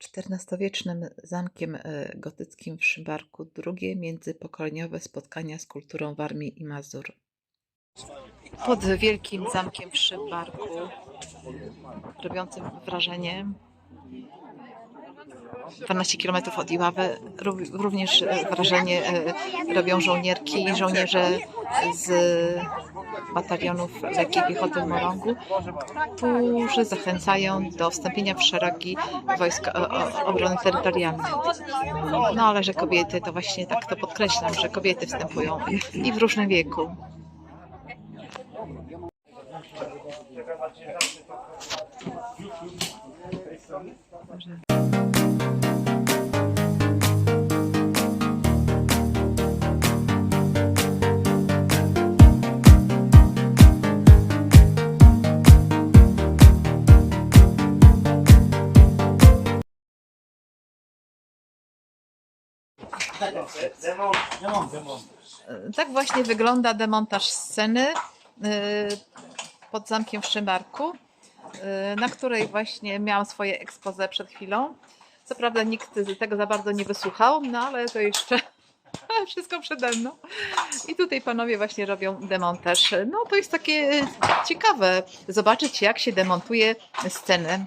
XIV-wiecznym zamkiem e, gotyckim w Szymbarku drugie międzypokoleniowe spotkania z kulturą Warmii i Mazur. Pod wielkim zamkiem w Szymbarku, robiącym wrażenie, 12 km od Iławy, ró- również e, wrażenie e, robią żołnierki i żołnierze z batalionów lekkiej piechoty w Morągu, którzy zachęcają do wstąpienia w szeregi wojsk o, o, obrony terytorialnej. No ale że kobiety, to właśnie tak to podkreślam, że kobiety wstępują i w różnym wieku. Tak właśnie wygląda demontaż sceny y, pod zamkiem w Szymbarku, y, na której właśnie miałam swoje expose przed chwilą. Co prawda nikt tego za bardzo nie wysłuchał, no ale to jeszcze wszystko przede mną. I tutaj panowie właśnie robią demontaż. No to jest takie ciekawe zobaczyć jak się demontuje scenę,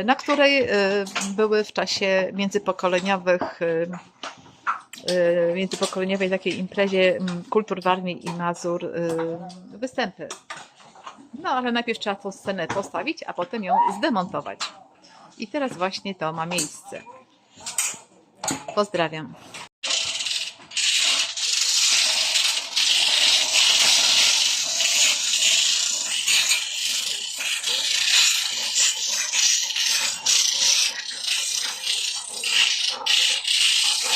y, na której y, były w czasie międzypokoleniowych y, y, międzypokoleniowej takiej imprezie mm, kultur Warmii i Mazur y, występy. No ale najpierw trzeba tą scenę postawić, a potem ją zdemontować. I teraz właśnie to ma miejsce. Pozdrawiam. あっ!